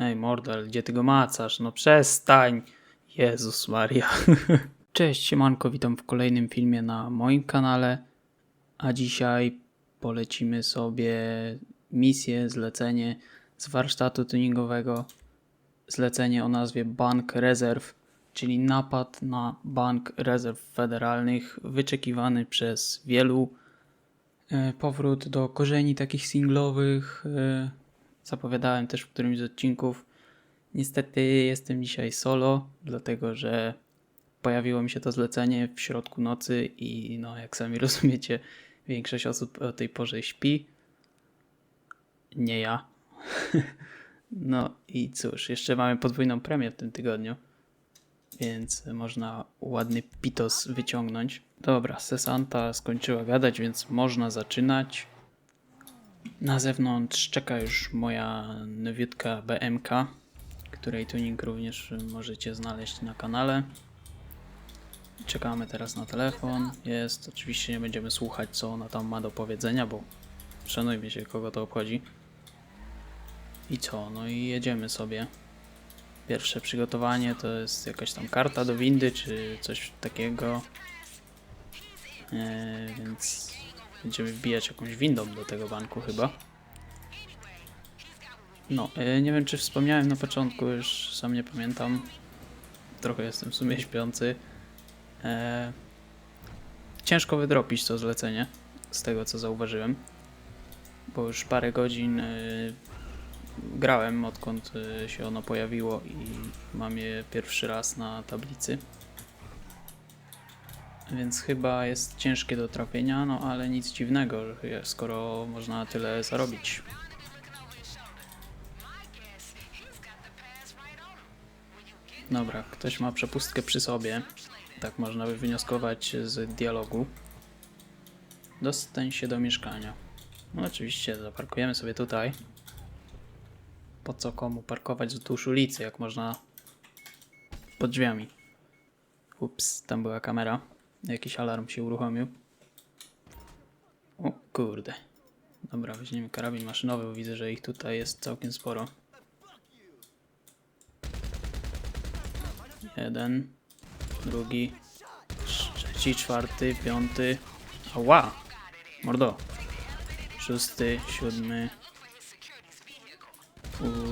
Ej, Mordel, gdzie ty go macasz? No przestań! Jezus Maria. Cześć, siemanko, witam w kolejnym filmie na moim kanale. A dzisiaj polecimy sobie misję, zlecenie z warsztatu tuningowego. Zlecenie o nazwie Bank Rezerw, czyli napad na Bank Rezerw Federalnych, wyczekiwany przez wielu. E, Powrót do korzeni takich singlowych. e, Zapowiadałem też w którymś z odcinków. Niestety jestem dzisiaj solo, dlatego że pojawiło mi się to zlecenie w środku nocy i no jak sami rozumiecie, większość osób o tej porze śpi. Nie ja. No i cóż, jeszcze mamy podwójną premię w tym tygodniu, więc można ładny pitos wyciągnąć. Dobra, Sesanta skończyła gadać, więc można zaczynać. Na zewnątrz czeka już moja nowiutka BMK, której tuning również możecie znaleźć na kanale. Czekamy teraz na telefon. Jest, oczywiście nie będziemy słuchać, co ona tam ma do powiedzenia, bo szanujmy się, kogo to obchodzi. I co? No i jedziemy sobie. Pierwsze przygotowanie to jest jakaś tam karta do windy, czy coś takiego. Eee, więc będziemy wbijać jakąś windą do tego banku chyba. No, e, nie wiem czy wspomniałem na początku, już sam nie pamiętam. Trochę jestem w sumie śpiący. E, ciężko wydropić to zlecenie, z tego co zauważyłem. Bo już parę godzin e, grałem, odkąd e, się ono pojawiło i mam je pierwszy raz na tablicy. Więc chyba jest ciężkie do trafienia, no ale nic dziwnego, skoro można tyle zarobić. Dobra, ktoś ma przepustkę przy sobie. Tak można by wnioskować z dialogu. Dostań się do mieszkania. No oczywiście, zaparkujemy sobie tutaj. Po co komu parkować wzdłuż ulicy, jak można pod drzwiami. Ups, tam była kamera. Jakiś alarm się uruchomił. O kurde. Dobra, weźmiemy karabin maszynowy, bo widzę, że ich tutaj jest całkiem sporo. Jeden, drugi, trzeci, czwarty, piąty. Ała! Mordo. Szósty, siódmy,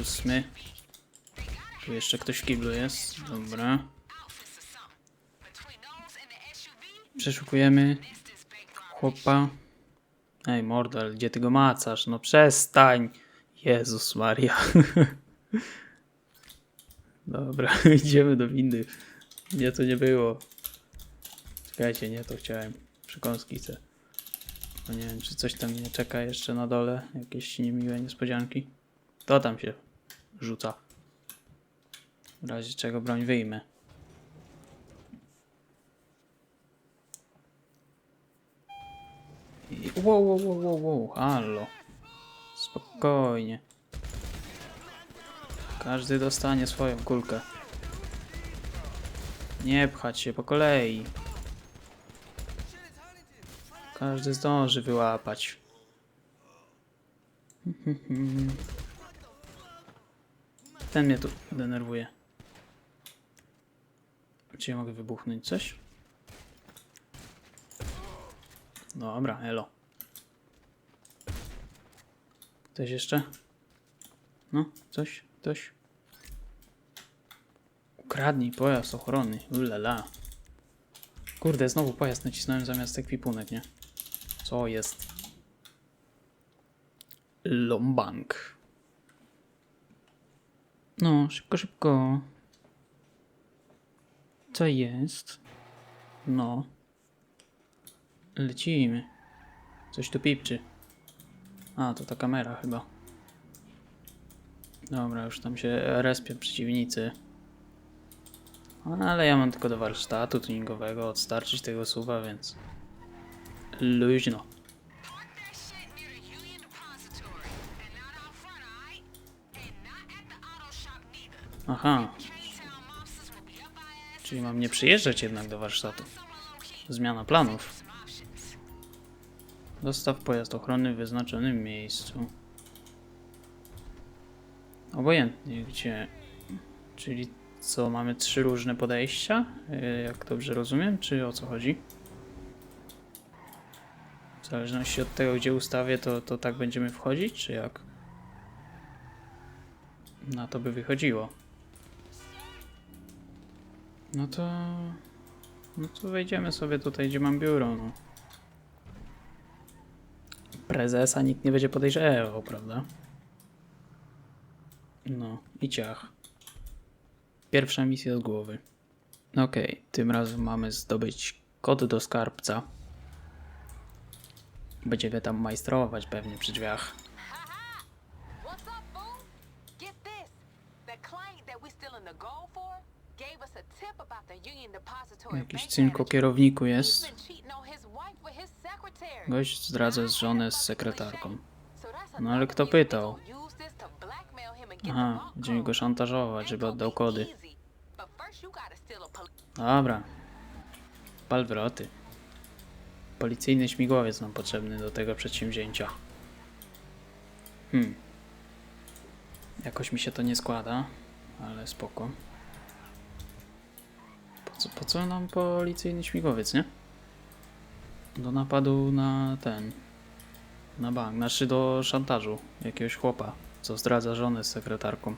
ósmy. Tu jeszcze ktoś w kiblu jest. Dobra. Przeszukujemy chłopa. Ej, Mordel, gdzie ty go macasz? No przestań! Jezus Maria. Dobra, idziemy do windy. Nie, to nie było. Czekajcie, nie, to chciałem. Przekąski chcę. Bo nie wiem, czy coś tam mnie czeka jeszcze na dole. Jakieś niemiłe niespodzianki. To tam się rzuca. W razie czego broń wyjmę. I... Wow, wow, wow, wow, wow, halo. Spokojnie. Każdy dostanie swoją kulkę. Nie pchać się po kolei. Każdy zdąży wyłapać. Ten mnie tu denerwuje. Czy ja mogę wybuchnąć coś? Dobra, elo. Ktoś jeszcze? No, coś, coś. Ukradnij pojazd ochronny. Ulala. Kurde, znowu pojazd nacisnąłem zamiast ekwipunek, nie? Co jest? Lombank. No, szybko, szybko. Co jest? No. Lecimy. Coś tu pipczy. A, to ta kamera chyba. Dobra, już tam się respią przeciwnicy. No, ale ja mam tylko do warsztatu tuningowego odstarczyć tego suwa, więc luźno. Aha. Czyli mam nie przyjeżdżać jednak do warsztatu. Zmiana planów. Dostaw pojazd ochronny w wyznaczonym miejscu. Obojętnie, gdzie. Czyli co, mamy trzy różne podejścia? Yy, Jak dobrze rozumiem, czy o co chodzi? W zależności od tego, gdzie ustawię, to, to tak będziemy wchodzić, czy jak? Na to by wychodziło. No to. No to wejdziemy sobie tutaj, gdzie mam biuro, no. Prezesa nikt nie będzie podejrzewał, prawda? No i ciach. Pierwsza misja z głowy. Okej, tym razem mamy zdobyć kod do skarbca. Będziemy tam majstrować pewnie przy drzwiach. Jakiś cynko kierowniku jest. Gość zdradza żonę z sekretarką. No ale kto pytał? Aha, będziemy go szantażować, żeby oddał kody. Dobra. Palwroty. Policyjny śmigłowiec nam potrzebny do tego przedsięwzięcia. Hmm. Jakoś mi się to nie składa, ale spoko. Po co, po co nam policyjny śmigłowiec, nie? Do napadu na ten. Na bank, znaczy do szantażu jakiegoś chłopa, co zdradza żonę z sekretarką.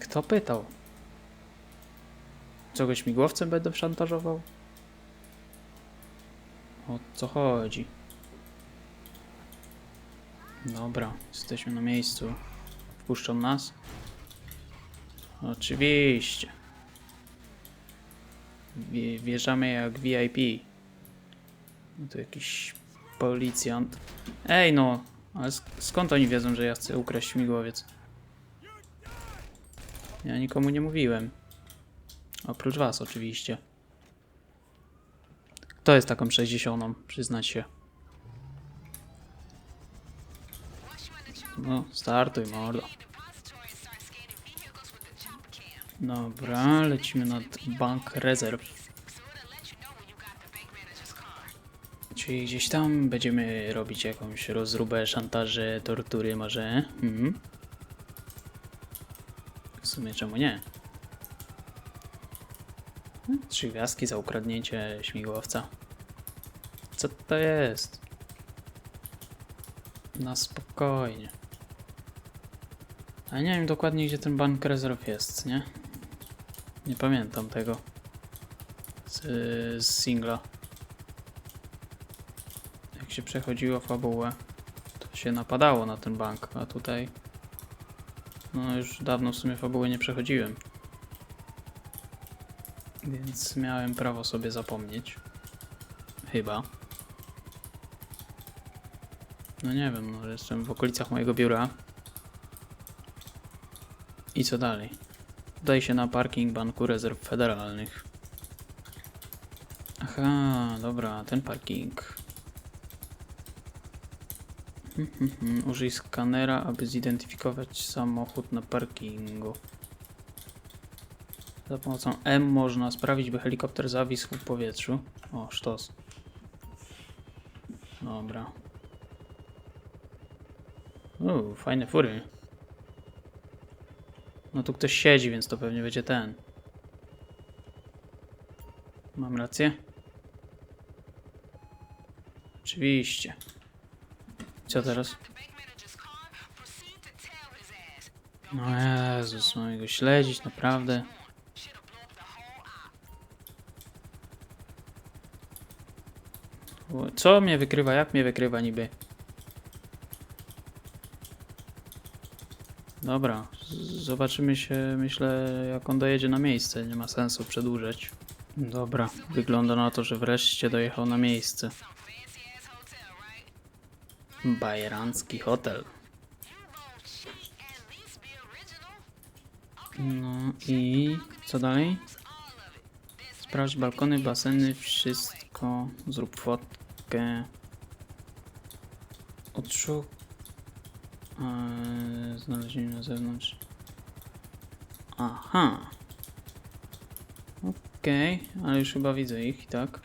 Kto pytał? Co go śmigłowcem będę szantażował? O co chodzi? Dobra, jesteśmy na miejscu. Wpuszczą nas? Oczywiście. Wjeżdżamy jak VIP. No to jakiś policjant. Ej no, ale sk- skąd oni wiedzą, że ja chcę ukraść śmigłowiec? Ja nikomu nie mówiłem. Oprócz was oczywiście. Kto jest taką 60? Przyznać się. No, startuj mordo. Dobra, lecimy nad bank rezerw. Czyli gdzieś tam będziemy robić jakąś rozróbę, szantaże, tortury może? Mhm. W sumie czemu nie? Trzy gwiazdki za ukradnięcie śmigłowca. Co to jest? Na spokojnie. A nie wiem dokładnie gdzie ten bank rezerw jest, nie? Nie pamiętam tego. Z, z singla. Się przechodziło fabułę, to się napadało na ten bank, a tutaj... No już dawno w sumie fabułę nie przechodziłem. Więc miałem prawo sobie zapomnieć. Chyba. No nie wiem, no jestem w okolicach mojego biura. I co dalej? Udaj się na parking Banku Rezerw Federalnych. Aha, dobra, ten parking. Użyj skanera, aby zidentyfikować samochód na parkingu. Za pomocą M można sprawić, by helikopter zawisł w powietrzu. O, sztos. Dobra. Uuu, fajne fury. No tu ktoś siedzi, więc to pewnie będzie ten. Mam rację? Oczywiście. Co teraz? No Jezus, mam go śledzić, naprawdę. Co mnie wykrywa? Jak mnie wykrywa niby? Dobra, zobaczymy się, myślę, jak on dojedzie na miejsce. Nie ma sensu przedłużać. Dobra, wygląda na to, że wreszcie dojechał na miejsce. Bajerancki hotel. No i co dalej? Sprawdź balkony, baseny, wszystko. Zrób fotkę. Odszuk. Eee, znalezienie na zewnątrz. Aha. Okej, ale już chyba widzę ich, tak?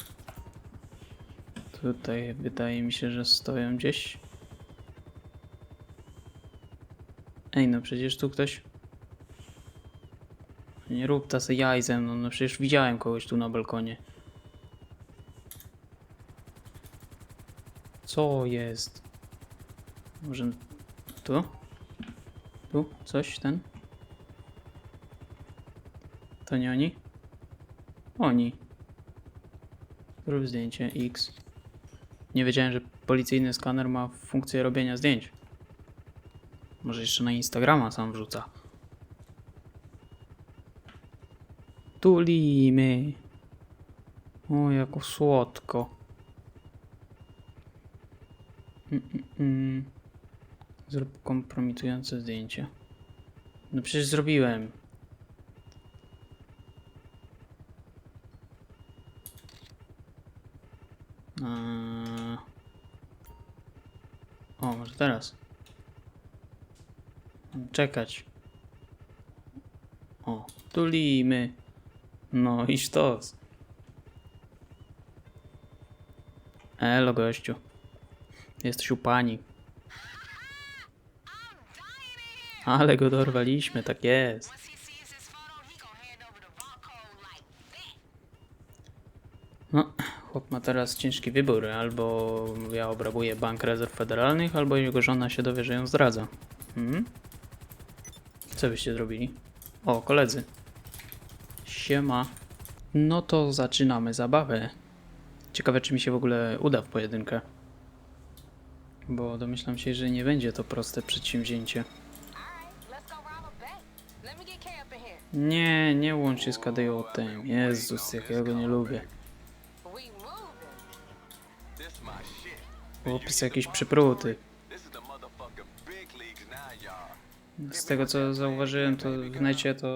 Tutaj wydaje mi się, że stoją gdzieś. Ej, no przecież tu ktoś... Nie rób ta se jaj ze mną, no przecież widziałem kogoś tu na balkonie. Co jest? Może tu? Tu? Coś ten? To nie oni? Oni. Rób zdjęcie X. Nie wiedziałem, że policyjny skaner ma funkcję robienia zdjęć. Może jeszcze na Instagrama sam wrzuca. Tulimy. O, jako słodko. Mm, mm, mm. Zrób kompromitujące zdjęcie. No przecież zrobiłem. O, może teraz. Czekać. O, tulimy. No i sztos. Elo, gościu. Jesteś u pani. Ale go dorwaliśmy, tak jest. No, chłop ma teraz ciężki wybór. Albo ja obrabuję Bank Rezerw Federalnych, albo jego żona się dowie, że ją zdradza. Hmm? Co byście zrobili? O, koledzy. Siema. No to zaczynamy zabawę. Ciekawe, czy mi się w ogóle uda w pojedynkę. Bo domyślam się, że nie będzie to proste przedsięwzięcie. Nie, nie łącz się z KDJ-em. Jezus, jak ja go nie lubię. Chłopis jakiś przypruty. Z tego co zauważyłem, to w necie to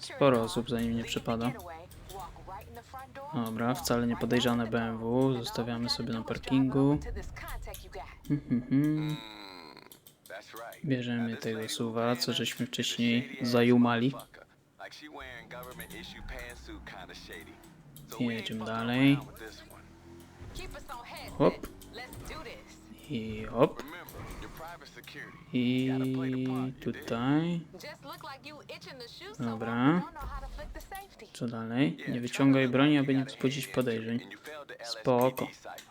sporo osób za nim nie przepada. Dobra, wcale nie podejrzane BMW. Zostawiamy sobie na parkingu. Bierzemy tego suwa, co żeśmy wcześniej zajumali. I jedziemy dalej. Hop. I hop. I tutaj. Dobra. Co dalej? Nie wyciągaj broni, aby nie wzbudzić podejrzeń. Spoko.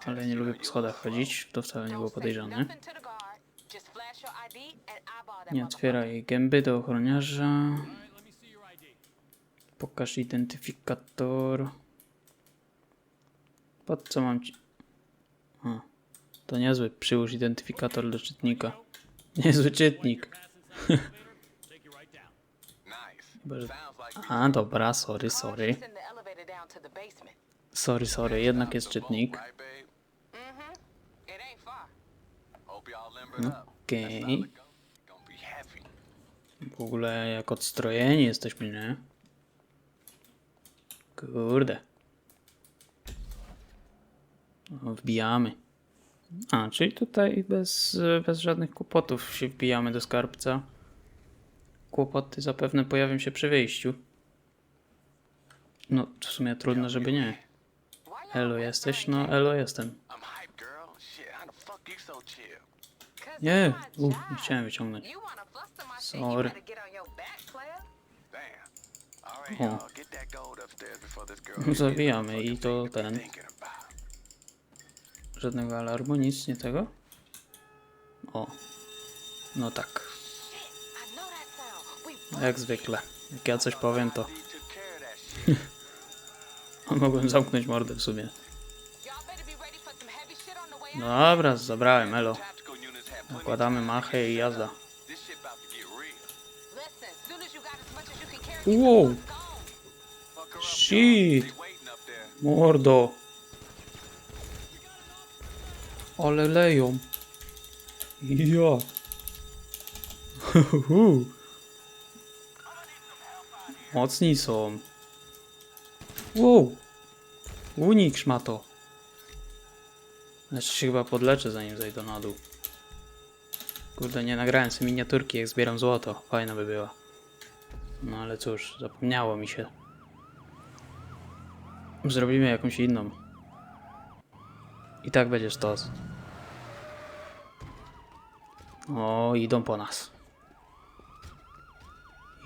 Ale nie lubię po schodach chodzić. To wcale nie było podejrzane. Nie otwieraj gęby do ochroniarza. Pokaż identyfikator. Pod co mam ci... A, to niezły. Przyłóż identyfikator do czytnika. Niezły czytnik. A, dobra, sorry, sorry. Sorry, sorry, jednak jest czytnik. Okej. Heavy. W ogóle jak odstrojeni jesteśmy, nie? Kurde. No, wbijamy. A, czyli tutaj bez, bez żadnych kłopotów się wbijamy do skarbca. Kłopoty zapewne pojawią się przy wyjściu. No, w sumie trudno, żeby nie. Elo jesteś? No, elo jestem. Nie, uff, nie chciałem wyciągnąć. Sorry. O. Zawijamy i to ten. Żadnego alarmu, nic, nie tego. O. No tak. Jak zwykle. Jak ja coś powiem, to mogłem zamknąć mordę w sumie. Dobra, zabrałem, elo. Nakładamy machę i jazda. Wow. Shit. Mordo. Ale leją. Ja. Mocni są. Wow. Unik szmato. Jeszcze się chyba podleczę zanim zejdę na dół. Kurde, nie nagrałem sobie miniaturki jak zbieram złoto. Fajna by była. No ale cóż, zapomniało mi się. Zrobimy jakąś inną. I tak będzie sztos. O, idą po nas.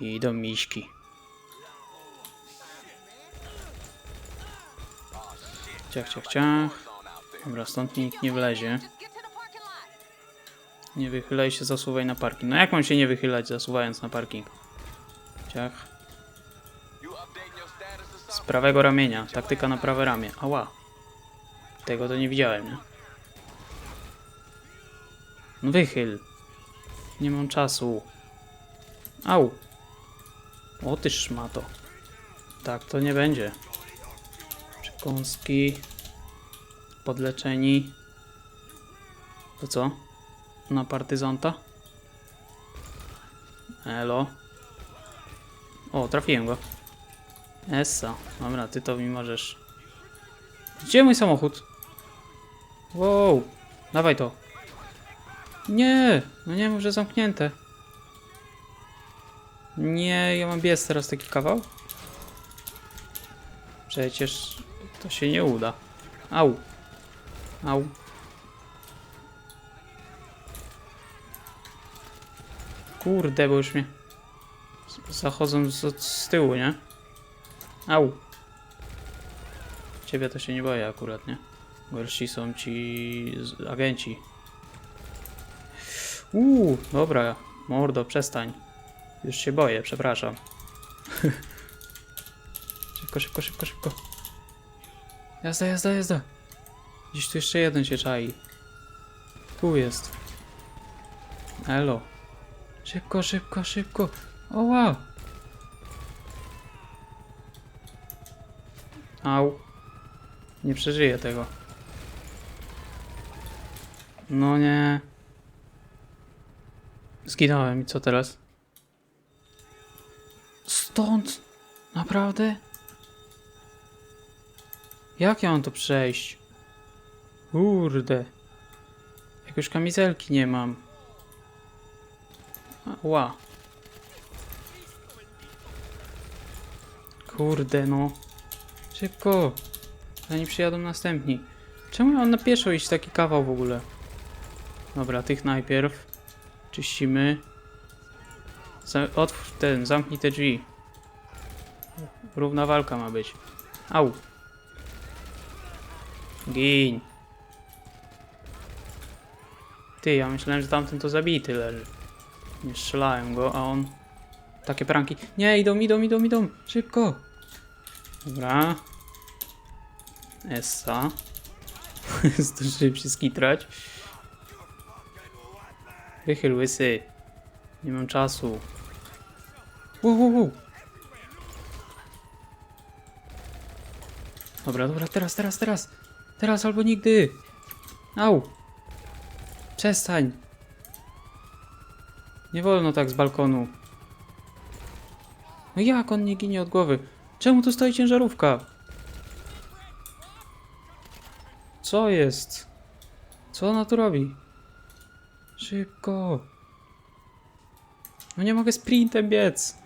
Idą miśki. Ciach, ciach, ciach. Dobra, stąd nikt nie wlezie. Nie wychylaj się, zasuwaj na parking. No jak mam się nie wychylać, zasuwając na parking? Ciach. Z prawego ramienia. Taktyka na prawe ramię. Ała. Tego to nie widziałem, nie? No wychyl. Nie mam czasu. Au. O ty szmato. Tak to nie będzie. Przekąski. Podleczeni. To co? Na partyzanta? Elo. O, trafiłem go. Essa. Dobra, ty to mi możesz. Gdzie mój samochód? Wow. Dawaj to. Nie. No nie mów, że zamknięte. Nie, ja mam biec teraz taki kawał. Przecież to się nie uda. Au. Au. Kurde, bo już mnie zachodzą z, z tyłu, nie? Au. Ciebie to się nie boję akurat, nie? Gorsi są ci agenci. Uuu, dobra, mordo, przestań. Już się boję, przepraszam. szybko, szybko, szybko, szybko. Jazda, jazda, jazda. Gdzieś tu jeszcze jeden się czai. Tu jest. Elo. Szybko, szybko, szybko. O wow. Au. Nie przeżyję tego. No nie. Zginąłem i co teraz? Stąd? Naprawdę? Jak ja mam to przejść? Kurde. Jak już kamizelki nie mam. Ła. Kurde no. Szybko. Zanim przyjadą następni. Czemu ja mam na pieszo iść taki kawał w ogóle? Dobra, tych najpierw. Czyścimy. Za otwórz ten, zamknij te drzwi. Równa walka ma być. Au. Gin. Ty, ja myślałem, że tamten to zabity leży. Nie strzelałem go, a on... Takie pranki. Nie, idą, idą, idą, idą. Szybko. Dobra. Essa. Zdążyłem się skitrać. Wychyl łysy. Nie mam czasu. Wow. Dobra, dobra, teraz, teraz, teraz. Teraz albo nigdy. Au. Przestań. Nie wolno tak z balkonu. No jak on nie ginie od głowy? Czemu tu stoi ciężarówka? Co jest? Co ona tu robi? Szybko. No nie mogę sprintem biec.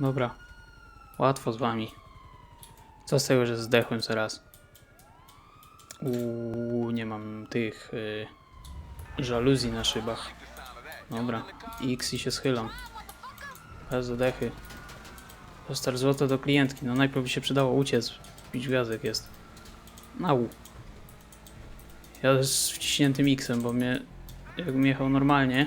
Dobra. Łatwo z wami. Co z tego, że zdechłem zaraz? Uuu, nie mam tych y, żaluzji na szybach. Dobra, X i się schylam. Bez zadechy. Dostar złoto do klientki. No najpierw by się przydało uciec. Pić gwiazdek jest. Au. Ja z wciśniętym X-em, bo mnie... Jakbym jechał normalnie...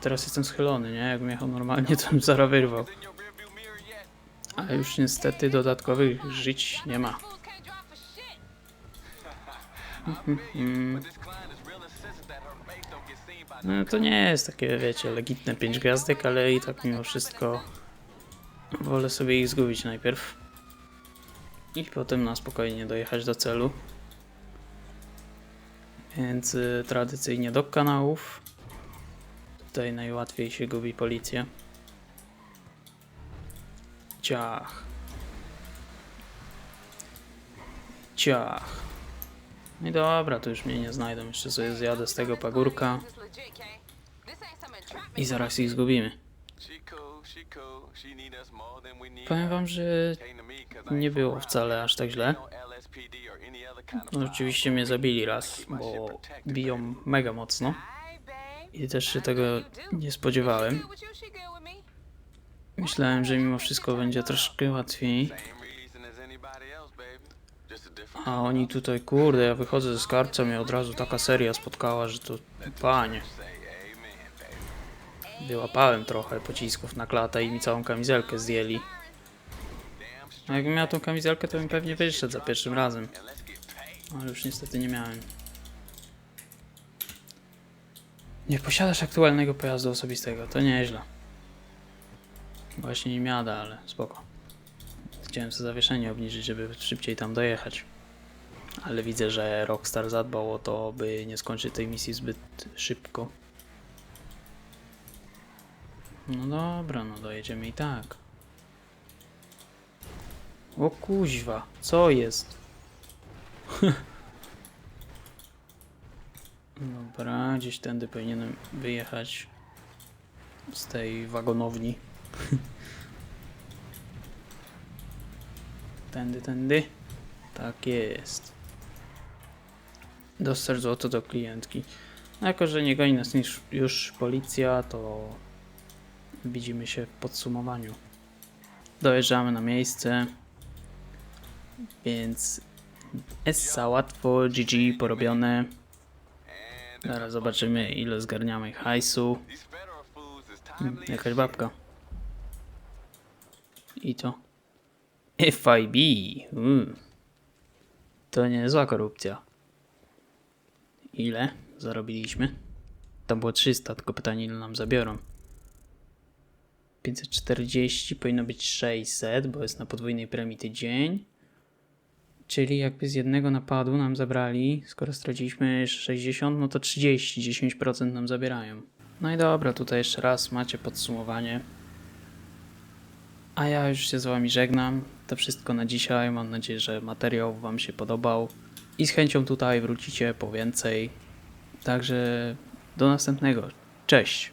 Teraz jestem schylony, nie? Jakbym jechał normalnie, to bym zaraz wyrwał. In your rearview mirror yet? A już niestety dodatkowych żyć nie ma. No to nie jest takie, wiecie, legitne 5 gwiazdek, ale i tak mimo wszystko wolę sobie ich zgubić najpierw. I potem na spokojnie dojechać do celu. Więc y, tradycyjnie do kanałów. Tutaj najłatwiej się gubi policję. Ciach. Ciach. No i dobra, to już mnie nie znajdą. Jeszcze sobie zjadę z tego pagórka. I zaraz ich zgubimy. Powiem wam, że nie było wcale aż tak źle. No, oczywiście mnie zabili raz, bo biją mega mocno. I też się tego nie spodziewałem. Myślałem, że mimo wszystko będzie troszkę łatwiej. A oni tutaj, kurde, ja wychodzę ze skarbca, mnie od razu taka seria spotkała, że to panie. Wyłapałem trochę pocisków na klatę i mi całą kamizelkę zdjęli. A jakbym miał tą kamizelkę, to bym pewnie wyszedł za pierwszym razem. Ale już niestety nie miałem. Nie posiadasz aktualnego pojazdu osobistego, to nieźle. Właśnie nie miada, ale spoko. Chciałem sobie zawieszenie obniżyć, żeby szybciej tam dojechać. Ale widzę, że Rockstar zadbał o to, by nie skończyć tej misji zbyt szybko. No dobra, no dojedziemy i tak. O kuźwa, co jest? Dobra, gdzieś tędy powinienem wyjechać z tej wagonowni. tędy, tędy. Tak jest. Dostarcz złoto do klientki. No jako, że nie goni nas niż już policja, to widzimy się w podsumowaniu. Dojeżdżamy na miejsce. Więc Essa łatwo, GG porobione. Zaraz zobaczymy ile zgarniamy hajsu. Jakaś babka. I to. FIB. Mm. To niezła korupcja. Ile zarobiliśmy? Tam było 300, tylko pytanie ile nam zabiorą. 540, powinno być 600, bo jest na podwójnej premii tydzień. Czyli jakby z jednego napadu nam zabrali, skoro straciliśmy 60, no to 30, 10% nam zabierają. No i dobra, tutaj jeszcze raz macie podsumowanie. A ja już się z Wami żegnam. To wszystko na dzisiaj. Mam nadzieję, że materiał Wam się podobał. I z chęcią tutaj wrócicie po więcej. Także do następnego. Cześć!